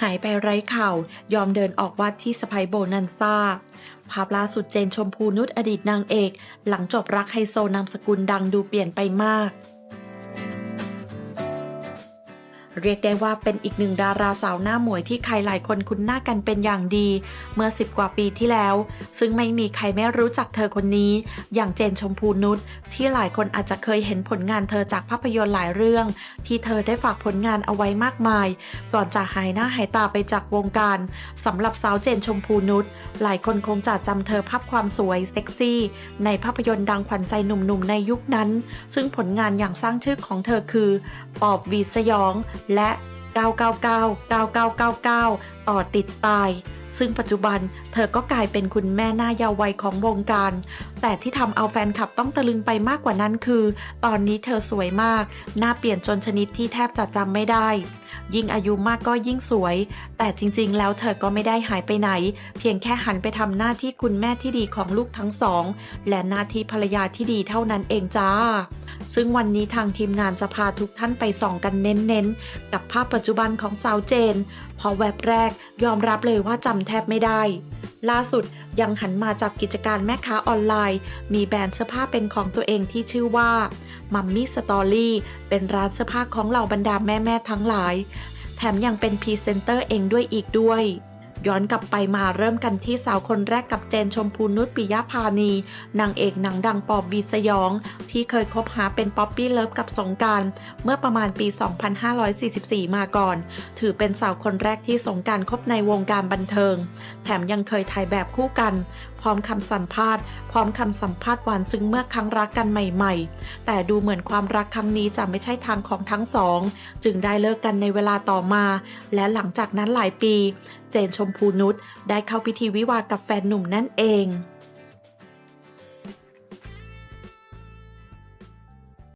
หายไปไร้ข่าวยอมเดินออกวัดที่สไปโบนันซ่า ภาพล่าสุดเจนชมพูนุชอดีตนางเอก หลังจบรักไฮโซนามสกุลดังดูเปลี่ยนไปมาก เรียกได้ว่าเป็นอีกหนึ่งดาราสาวหน้าหมวยที่ใครหลายคนคุ้นหน้ากันเป็นอย่างดี เมื่อ 10 กว่าปีที่แล้ว ซึ่งไม่มีใครไม่รู้จักเธอคนนี้ อย่างเจนชมพูนุชที่หลายคนอาจจะเคยเห็นผลงานเธอจากภาพยนตร์หลายเรื่อง ที่เธอได้ฝากผลงานเอาไว้มากมาย ก่อนจะหายหน้าหายตาไปจากวงการสำหรับสาวเจนชมพูนุชหลายคนคงจะจำเธอภาพความสวยเซ็กซี่ ในภาพยนตร์ดังขวัญใจหนุ่มๆในยุคนั้น ซึ่งผลงานอย่างสร้างชื่อของเธอคือปอบวีสยองและ 999 9999 ต่อติดตาย ซึ่งปัจจุบันเธอก็กลายเป็นคุณแม่หน้าเยาว์วัยของวงการ แต่ที่ทำเอาแฟนคลับต้องตะลึงไปมากกว่านั้นคือ ตอนนี้เธอสวยมาก หน้าเปลี่ยนจนชนิดที่แทบจะจำไม่ได้ยิ่งอายุมากก็ยิ่งสวย แต่จริงๆ แล้วเธอก็ไม่ได้หายไปไหน เพียงแค่หันไปทำหน้าที่คุณแม่ที่ดีของลูกทั้งสอง และหน้าที่ภรรยาที่ดีเท่านั้นเองจ้า ซึ่งวันนี้ทางทีมงานจะพาทุกท่านไปส่องกันเน้นๆ กับภาพปัจจุบันของสาวเจน พอแวบแรกยอมรับเลยว่าจำแทบไม่ได้ ล่าสุดยังหันมาจับกิจการแม่ค้าออนไลน์ มีแบรนด์เสื้อผ้าเป็นของตัวเองที่ชื่อว่ามัมมี่สตอรี่เป็นร้านเสื้อผ้าของเหล่าบรรดาแม่ๆทั้งหลาย แถมยังเป็นพรีเซนเตอร์เองด้วยอีกด้วย ย้อนกลับไปมาเริ่มกันที่สาวคนแรกกับเจนชมพูนุชปิยพานี นางเอกหนังดังปอบวีสยอง ที่เคยคบหาเป็นป๊อปปี้เลิฟกับสงการเมื่อประมาณปี 2544 มาก่อน ถือเป็นสาวคนแรกที่สงการคบในวงการบันเทิง แถมยังเคยถ่ายแบบคู่กัน ร้อมคำสัมภาษณ์ พร้อมคำสัมภาษณ์หวานซึ้งเมื่อครั้งรักกันใหม่ ๆ แต่ดูเหมือนความรักครั้งนี้จะไม่ใช่ทางของทั้งสอง จึงได้เลิกกันในเวลาต่อมา และหลังจากนั้นหลายปี เจนชมพูนุชได้เข้าพิธีวิวากับแฟนหนุ่มนั่นเอง